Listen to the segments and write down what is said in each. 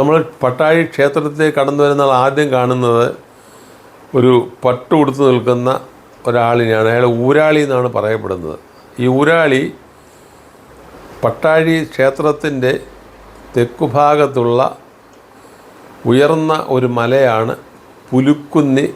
നമ്മൾ പട്ടാഴി ക്ഷേത്രത്തെ കടന്നു വരുന്ന ആദ്യം കാണുന്നത് ഒരു പട്ട് കൊടുത്ത് നിൽക്കുന്ന ഒരാളിനെയാണ്. അയാൾ ഊരാളി എന്നാണ് പറയപ്പെടുന്നത്. ഈ ഊരാളി പട്ടാഴി ക്ഷേത്രത്തിന്റെ തെക്കുഭാഗത്തുള്ള ഉയർന്ന ഒരു മലയാണ് പുലിക്കുന്നി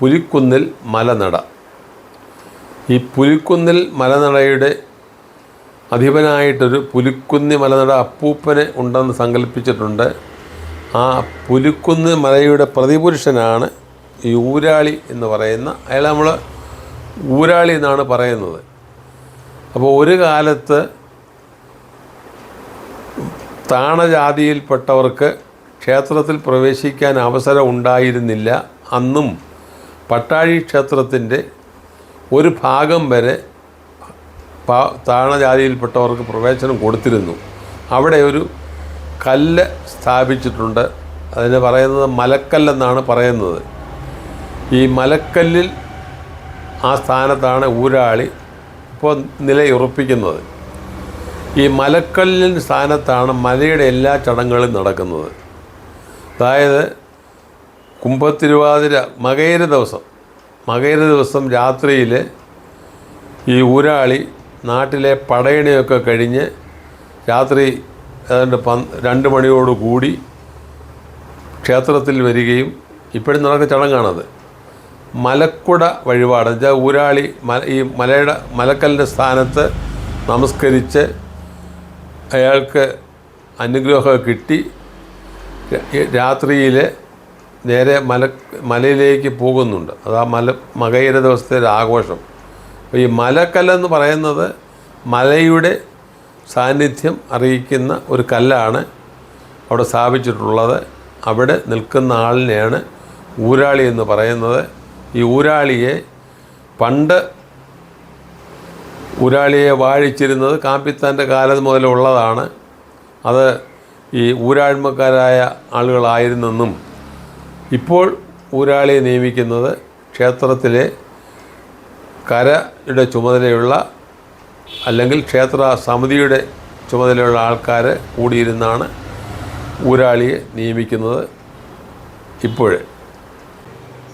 പുലിക്കുന്നിൽ മലനട. ഈ പുലിക്കുന്നിൽ മലനടയുടെ അധിപനായിട്ടൊരു പുലിക്കുന്നി മലനട അപ്പൂപ്പനെ ഉണ്ടെന്ന് സങ്കല്പിച്ചിട്ടുണ്ട്. ആ പുലിക്കുന്ന് മലയുടെ പ്രതിപുരുഷനാണ് ഈ ഊരാളി എന്ന് പറയുന്ന അയാൾ നമ്മൾ ഊരാളി എന്നാണ് പറയുന്നത്. അപ്പോൾ ഒരു കാലത്ത് താണജാതിയിൽപ്പെട്ടവർക്ക് ക്ഷേത്രത്തിൽ പ്രവേശിക്കാൻ അവസരം ഉണ്ടായിരുന്നില്ല. അന്നും പട്ടാഴി ക്ഷേത്രത്തിന്റെ ഒരു ഭാഗം വരെ പാ- താണജാതിയിൽപ്പെട്ടവർക്ക് പ്രവേശനം കൊടുത്തിരുന്നു. അവിടെ ഒരു കല്ല് സ്ഥാപിച്ചിട്ടുണ്ട്. അതിന് പറയുന്നത് മലക്കല്ലെന്നാണ് പറയുന്നത്. ഈ മലക്കല്ലിൽ ആ സ്ഥാനത്താണ് ഊരാളി ഇപ്പോൾ നിലയുറപ്പിക്കുന്നത്. ഈ മലക്കല്ലിൻ സ്ഥാനത്താണ് മലയുടെ എല്ലാ ചടങ്ങുകളും നടക്കുന്നത്. അതായത് കുംഭത്തിരുവാതിര മകയിര ദിവസം. മകയിര ദിവസം രാത്രിയിൽ ഈ ഊരാളി നാട്ടിലെ പടയണിയൊക്കെ കഴിഞ്ഞ് രാത്രി ഏതാണ്ട് പന് രണ്ട് മണിയോട് കൂടി ക്ഷേത്രത്തിൽ വരികയും ഇപ്പോഴും നടക്കുന്ന ചടങ്ങാണത്. മലക്കുട വഴിപാട് വെച്ചാൽ ഊരാളി മല ഈ മലയുടെ മലക്കല്ലിന്റെ സ്ഥാനത്ത് നമസ്കരിച്ച് അയാൾക്ക് അനുഗ്രഹം കിട്ടി. രാത്രിയിൽ നേരെ മല മലയിലേക്ക് പോകുന്നുണ്ട്. അത് ആ മല മകയിര ദിവസത്തെ ആഘോഷം. ഈ മലക്കല്ലെന്ന് പറയുന്നത് മലയുടെ സാന്നിധ്യം അറിയിക്കുന്ന ഒരു കല്ലാണ് അവിടെ സ്ഥാപിച്ചിട്ടുള്ളത്. അവിടെ നിൽക്കുന്ന ആളിനെയാണ് ഊരാളി എന്ന് പറയുന്നത്. ഈ ഊരാളിയെ പണ്ട് ഊരാളിയെ വാഴിച്ചിരുന്നത് കാപ്പിത്താന്റെ കാലം മുതലുള്ളതാണ്. അത് ഈ ഊരാഴ്മക്കാരായ ആളുകളായിരുന്നെന്നും ഇപ്പോൾ ഊരാളിയെ നിയമിക്കുന്നത് ക്ഷേത്രത്തിലെ കരയുടെ ചുമതലയുള്ള അല്ലെങ്കിൽ ക്ഷേത്ര സമിതിയുടെ ചുമതലയുള്ള ആൾക്കാർ കൂടിയിരുന്നാണ് ഊരാളിയെ നിയമിക്കുന്നത് ഇപ്പോൾ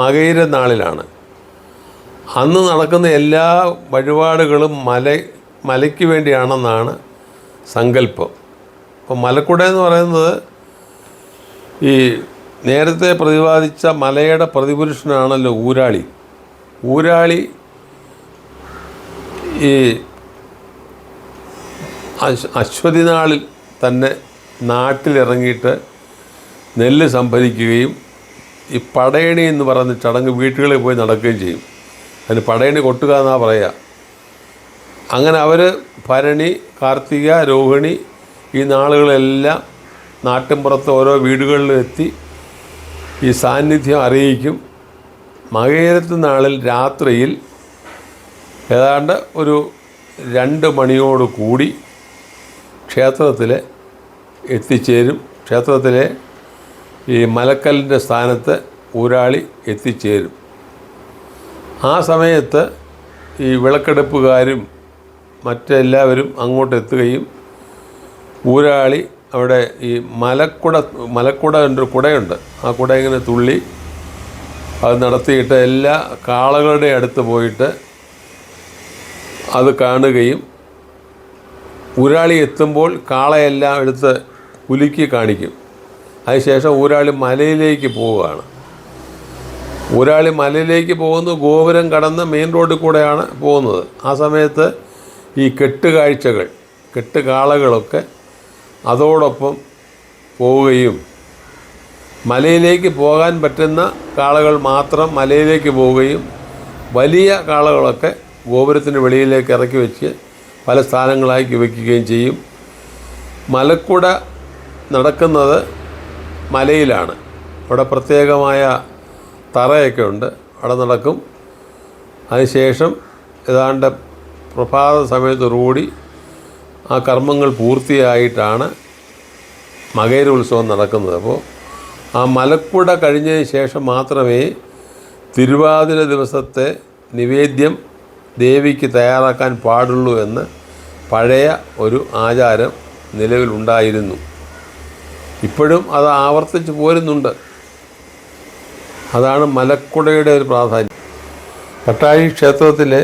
മകയിര നാളിലാണ്. അന്ന് നടക്കുന്ന എല്ലാ വഴിപാടുകളും മല മലയ്ക്ക് വേണ്ടിയാണെന്നാണ് സങ്കല്പം. അപ്പോൾ മലക്കുട എന്ന് പറയുന്നത് ഈ നേരത്തെ പ്രതിപാദിച്ച മലയുടെ പ്രതിപുരുഷനാണല്ലോ ഊരാളി. ഊരാളി ഈ അശ്വതി നാളിൽ തന്നെ നാട്ടിലിറങ്ങിയിട്ട് നെല്ല് സംഭരിക്കുകയും ഈ പടയണി എന്ന് പറയുന്ന ചടങ്ങ് വീട്ടുകളിൽ പോയി നടക്കുകയും ചെയ്യും. അതിന് പടയണി കൊട്ടുക എന്നാണ് പറയുക അങ്ങനെ അവർ ഭരണി കാർത്തിക രോഹിണി ഈ നാളുകളെല്ലാം നാട്ടിൻപുറത്ത് ഓരോ വീടുകളിലും എത്തി ഈ സാന്നിധ്യം അറിയിക്കും. മകയിരത്ത് നാളിൽ രാത്രിയിൽ ഏതാണ്ട് ഒരു രണ്ട് മണിയോട് കൂടി ക്ഷേത്രത്തിൽ എത്തിച്ചേരും. ക്ഷേത്രത്തിലെ ഈ മലക്കല്ലിന്റെ സ്ഥാനത്ത് ഊരാളി എത്തിച്ചേരും. ആ സമയത്ത് ഈ വിളക്കെടുപ്പുകാരും മറ്റെല്ലാവരും അങ്ങോട്ട് എത്തുകയും ഊരാളി അവിടെ ഈ മലക്കുട മലക്കുട ഒരു കുടയുണ്ട്. ആ കുട ഇങ്ങനെ തുള്ളി അത് നടത്തിയിട്ട് എല്ലാ കാളകളുടെ അടുത്ത് പോയിട്ട് അത് കാണുകയും ഊരാളി എത്തുമ്പോൾ കാളയെല്ലാം എടുത്ത് കുലുക്കി കാണിക്കും. അതിനുശേഷം ഊരാളി മലയിലേക്ക് പോവുകയാണ്. ഊരാളി മലയിലേക്ക് പോകുന്നു ഗോപുരം കടന്ന് മെയിൻ റോഡിൽ കൂടെയാണ് പോകുന്നത്. ആ സമയത്ത് ഈ കെട്ടുകാഴ്ചകൾ കെട്ടുകാളകളൊക്കെ അതോടൊപ്പം പോവുകയും മലയിലേക്ക് പോകാൻ പറ്റുന്ന കാളകൾ മാത്രം മലയിലേക്ക് പോവുകയും വലിയ കാളകളൊക്കെ ഗോപുരത്തിന് വെളിയിലേക്ക് ഇറക്കി വെച്ച് പല സ്ഥാനങ്ങളാക്കി വയ്ക്കുകയും ചെയ്യും. മലക്കുട നടക്കുന്നത് മലയിലാണ്. അവിടെ പ്രത്യേകമായ തറയൊക്കെ ഉണ്ട്. അവിടെ നടക്കും. അതിനുശേഷം ഏതാണ്ട് പ്രഭാത സമയത്തോടുകൂടി ആ കർമ്മങ്ങൾ പൂർത്തിയായിട്ടാണ് മകേര ഉത്സവം നടക്കുന്നത്. അപ്പോൾ ആ മലക്കുട കഴിഞ്ഞതിന് ശേഷം മാത്രമേ തിരുവാതിര ദിവസത്തെ നിവേദ്യം ദേവിക്ക് തയ്യാറാക്കാൻ പാടുള്ളൂ എന്ന് പഴയ ഒരു ആചാരം നിലവിലുണ്ടായിരുന്നു ഇപ്പോഴും അത് ആവർത്തിച്ച് പോരുന്നുണ്ട്. അതാണ് മലക്കുടയുടെ ഒരു പ്രാധാന്യം. പട്ടാഴി ക്ഷേത്രത്തിലെ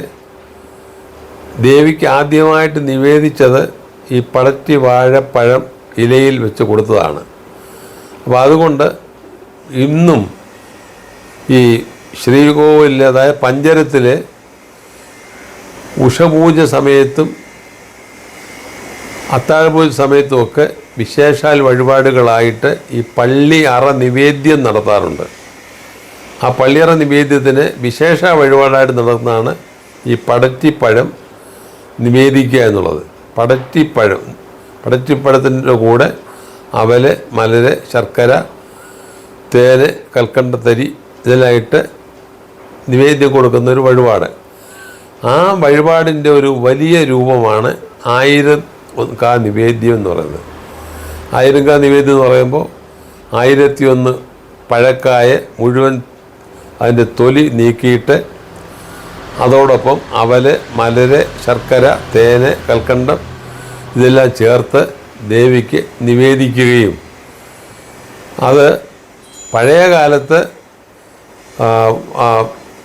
ദേവിക്ക് ആദ്യമായിട്ട് നിവേദിച്ചത് ഈ പളറ്റി വാഴപ്പഴം ഇലയിൽ വെച്ച് കൊടുത്തതാണ്. അപ്പോൾ അതുകൊണ്ട് ഇന്നും ഈ ശ്രീകോവിലിൽ അതായത് പഞ്ചരത്തിലെ ഉഷപൂജ സമയത്തും അത്താഴപൂജ സമയത്തുമൊക്കെ വിശേഷാൽ വഴിപാടുകളായിട്ട് ഈ പള്ളി അറ നിവേദ്യം നടത്താറുണ്ട്. ആ പള്ളിയറ നിവേദ്യത്തിന് വിശേഷ വഴിപാടായിട്ട് നടത്തുന്നതാണ് ഈ പടറ്റിപ്പഴം നിവേദിക്കുക എന്നുള്ളത്. പടറ്റിപ്പഴം പടറ്റിപ്പഴത്തിന്റെ കൂടെ അവൽ മലര് ശർക്കര തേന് കൽക്കണ്ടത്തരി ഇതിലായിട്ട് നിവേദ്യം കൊടുക്കുന്ന ഒരു വഴിപാട്. ആ വഴിപാടിന്റെ ഒരു വലിയ രൂപമാണ് ആയിരം കാ നിവേദ്യം എന്ന് പറയുന്നത്. ആയിരം കാ നിവേദ്യം എന്ന് പറയുമ്പോൾ ആയിരത്തി ഒന്ന് പഴക്കായ മുഴുവൻ അതിന്റെ തൊലി നീക്കിയിട്ട് അതോടൊപ്പം അവൽ മലര് ശർക്കര തേന് കൽക്കണ്ടം ഇതെല്ലാം ചേർത്ത് ദേവിക്ക് നിവേദിക്കുകയും അത് പഴയ കാലത്ത്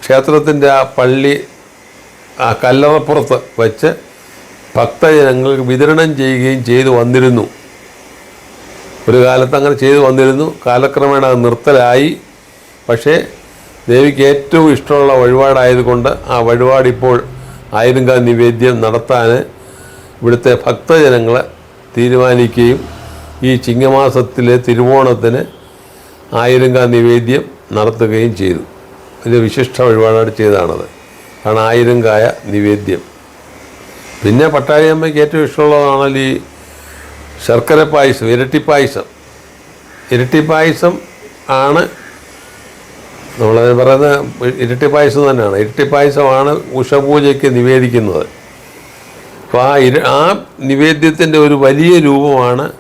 ക്ഷേത്രത്തിന്റെ ആ പള്ളി ആ കല്ലറപ്പുറത്ത് വച്ച് ഭക്തജനങ്ങൾക്ക് വിതരണം ചെയ്യുകയും ചെയ്തു വന്നിരുന്നു. ഒരു കാലത്ത് അങ്ങനെ ചെയ്തു വന്നിരുന്നു. കാലക്രമേണ അത് നിർത്തലായി. പക്ഷേ ദേവിക്ക് ഏറ്റവും ഇഷ്ടമുള്ള വഴിപാടായതുകൊണ്ട് ആ വഴിപാടിപ്പോൾ ആയിരങ്കാ നിവേദ്യം നടത്താൻ ഇവിടുത്തെ ഭക്തജനങ്ങൾ തീരുമാനിക്കുകയും ഈ ചിങ്ങമാസത്തിലെ തിരുവോണത്തിന് ആയിരങ്കാ നിവേദ്യം നടത്തുകയും ചെയ്തു. ഇത് വിശിഷ്ട വഴിപാടായിട്ട് ചെയ്തതാണത്. കാരണം കായ നിവേദ്യം. പിന്നെ പട്ടാഴിയമ്മയ്ക്ക് ഏറ്റവും ഇഷ്ടമുള്ളതാണല്ലോ ഈ ശർക്കര പായസം ഇരട്ടി പായസം. ഇരട്ടി പായസം ആണ് നമ്മളത് ഇരട്ടി പായസം തന്നെയാണ്. ഇരട്ടി പായസമാണ് ഉഷപൂജയ്ക്ക് നിവേദിക്കുന്നത്. അപ്പോൾ ആ ഇര ആ നിവേദ്യത്തിന്റെ ഒരു വലിയ രൂപമാണ്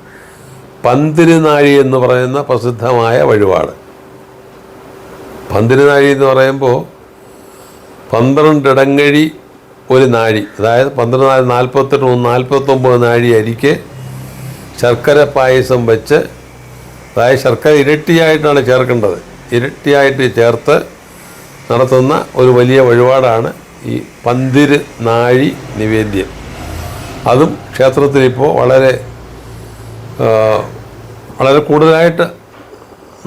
പന്തിരുനാഴി എന്ന് പറയുന്ന പ്രസിദ്ധമായ വഴിപാട്. പന്തിരുനാഴി എന്ന് പറയുമ്പോൾ പന്ത്രണ്ടിടങ്ങഴി ഒരു നാഴി. അതായത് പന്ത്രണ്ട് നാല് നാൽപ്പത്തെട്ട് നാൽപ്പത്തൊമ്പത് നാഴി അരിക്ക് ശർക്കര പായസം വെച്ച് അതായത് ശർക്കര ഇരട്ടിയായിട്ടാണ് ചേർക്കേണ്ടത്. ഇരട്ടിയായിട്ട് ചേർത്ത് നടത്തുന്ന ഒരു വലിയ വഴിപാടാണ് ഈ പന്തിര് നാഴി നിവേദ്യം. അതും ക്ഷേത്രത്തിലിപ്പോൾ വളരെ വളരെ കൂടുതലായിട്ട്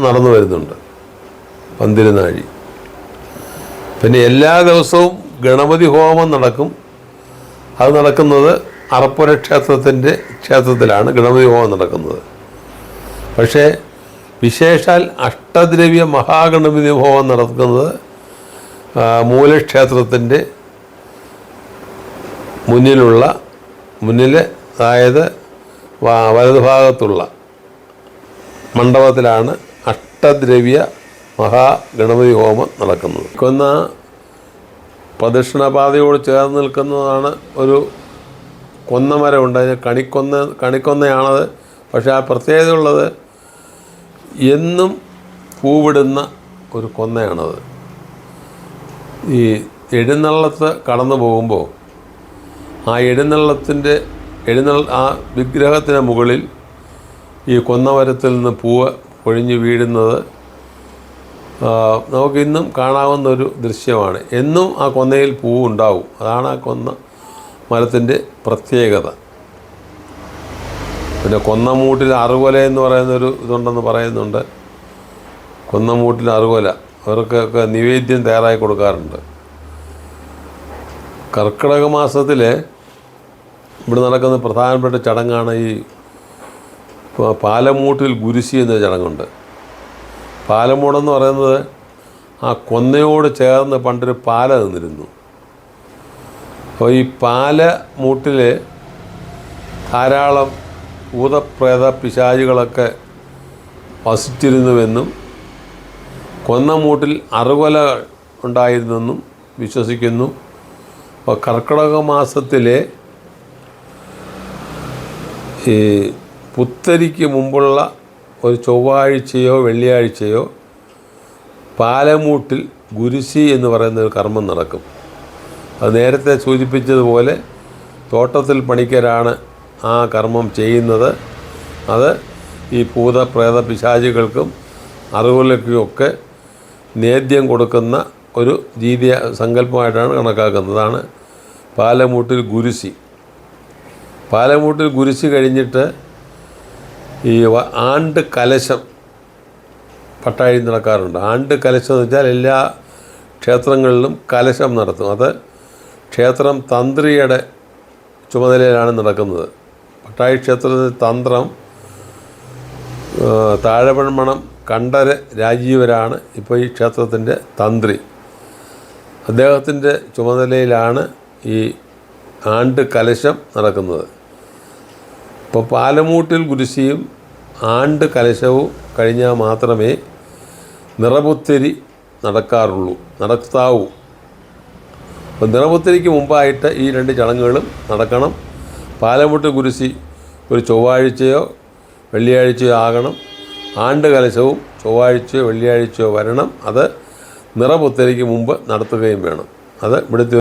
നടന്നു വരുന്നുണ്ട് പന്തിരുനാഴി പിന്നെ എല്ലാ ദിവസവും ഗണപതി ഹോമം നടക്കും. അത് നടക്കുന്നത് അറപ്പുര ക്ഷേത്രത്തിന്റെ ക്ഷേത്രത്തിലാണ് ഗണപതി ഹോമം നടക്കുന്നത്. പക്ഷേ വിശേഷാൽ അഷ്ടദ്രവ്യ മഹാഗണപതി ഹോമം നടക്കുന്നത് മൂലക്ഷേത്രത്തിന്റെ മുന്നിലുള്ള മുന്നിൽ അതായത് വലതുഭാഗത്തുള്ള മണ്ഡപത്തിലാണ് അഷ്ടദ്രവ്യ മഹാഗണപതി ഹോമം നടക്കുന്നത്. കൊന്ന പ്രദക്ഷിണപാതയോട് ചേർന്ന് നിൽക്കുന്നതാണ് ഒരു കൊന്നമരമുണ്ട്. അതിന് കണിക്കൊന്ന കണിക്കൊന്നയാണത്. പക്ഷേ ആ പ്രത്യേകത ഉള്ളത് എന്നും പൂവിടുന്ന ഒരു കൊന്നയാണത്. ഈ എഴുന്നള്ളത്ത് കടന്നു പോകുമ്പോൾ ആ എഴുന്നള്ളത്തിന്റെ എഴുന്നള്ള ആ വിഗ്രഹത്തിന് മുകളിൽ ഈ കൊന്നമരത്തിൽ നിന്ന് പൂവ് പൊഴിഞ്ഞു വീഴുന്നത് ആ, നമുക്കിന്നും കാണാവുന്ന ഒരു ദൃശ്യമാണ്. എന്നും ആ കൊന്നയിൽ പൂവ് ഉണ്ടാവും അതാണ് ആ കൊന്ന മരത്തിന്റെ പ്രത്യേകത. പിന്നെ കൊന്നമൂട്ടിൽ അറുകൊല എന്ന് പറയുന്നൊരു ഇതുണ്ടെന്ന് പറയുന്നുണ്ട്. കൊന്നമൂട്ടിൽ അറുകൊല. അവർക്കൊക്കെ നിവേദ്യം തയ്യാറായി കൊടുക്കാറുണ്ട്. കർക്കിടക മാസത്തിൽ ഇവിടെ നടക്കുന്ന പ്രധാനപ്പെട്ട ചടങ്ങാണ് ഈ പാലമൂട്ടിൽ ഗുരുശി എന്ന ചടങ്ങുണ്ട്. പാലമൂടെന്ന് പറയുന്നത് ആ കൊന്നയോട് ചേർന്ന് പണ്ടൊരു പാല നിന്നിരുന്നു അപ്പോൾ ഈ പാല മൂട്ടിൽ ധാരാളം ഭൂതപ്രേത പിശാചുകളൊക്കെ വസിച്ചിരുന്നുവെന്നും കൊന്നമൂട്ടിൽ അറുകൊല ഉണ്ടായിരുന്നെന്നും വിശ്വസിക്കുന്നു. അപ്പോൾ കർക്കിടക മാസത്തിലെ ഈ പുത്തരിക്ക് മുമ്പുള്ള ഒരു ചൊവ്വാഴ്ചയോ വെള്ളിയാഴ്ചയോ പാലമൂട്ടിൽ ഗുരുസി എന്ന് പറയുന്ന ഒരു കർമ്മം നടക്കും. അത് നേരത്തെ സൂചിപ്പിച്ചതുപോലെ തോട്ടത്തിൽ പണിക്കരാണ് ആ കർമ്മം ചെയ്യുന്നത്. അത് ഈ ഭൂത പ്രേത പിശാചികൾക്കും അറിവുകളൊക്കെയൊക്കെ നേദ്യം കൊടുക്കുന്ന ഒരു രീതി സങ്കല്പമായിട്ടാണ് കണക്കാക്കുന്നതാണ് പാലമൂട്ടിൽ ഗുരുസി. പാലമൂട്ടിൽ ഗുരുസി കഴിഞ്ഞിട്ട് ഈ ആണ്ട് കലശം പട്ടാഴി നടക്കാറുണ്ട്. ആണ്ട് കലശം എന്ന് വെച്ചാൽ എല്ലാ ക്ഷേത്രങ്ങളിലും കലശം നടത്തും. അത് ക്ഷേത്രം തന്ത്രിയുടെ ചുമതലയിലാണ് നടക്കുന്നത്. പട്ടാഴി ക്ഷേത്രത്തിൽ തന്ത്രം താഴപൺമണം കണ്ഠര രാജീവരാണ് ഇപ്പോൾ ഈ ക്ഷേത്രത്തിന്റെ തന്ത്രി. അദ്ദേഹത്തിന്റെ ചുമതലയിലാണ് ഈ ആണ്ട് കലശം നടക്കുന്നത്. ഇപ്പോൾ പാലമൂട്ടിൽ കുരിശിയും ആണ്ട് കലശവും കഴിഞ്ഞാൽ മാത്രമേ നിറപുത്തരി നടക്കാറുള്ളൂ നടത്താവൂ. അപ്പോൾ നിറപുത്തരിക്ക് മുമ്പായിട്ട് ഈ രണ്ട് ചടങ്ങുകളും നടക്കണം. പാലമുട്ട് കുരിശി ഒരു ചൊവ്വാഴ്ചയോ വെള്ളിയാഴ്ചയോ ആകണം. ആണ്ട് കലശവും ചൊവ്വാഴ്ചയോ വെള്ളിയാഴ്ചയോ വരണം. അത് നിറപുത്തരിക്ക് മുമ്പ് നടത്തുകയും വേണം. അത് ഇവിടുത്തെ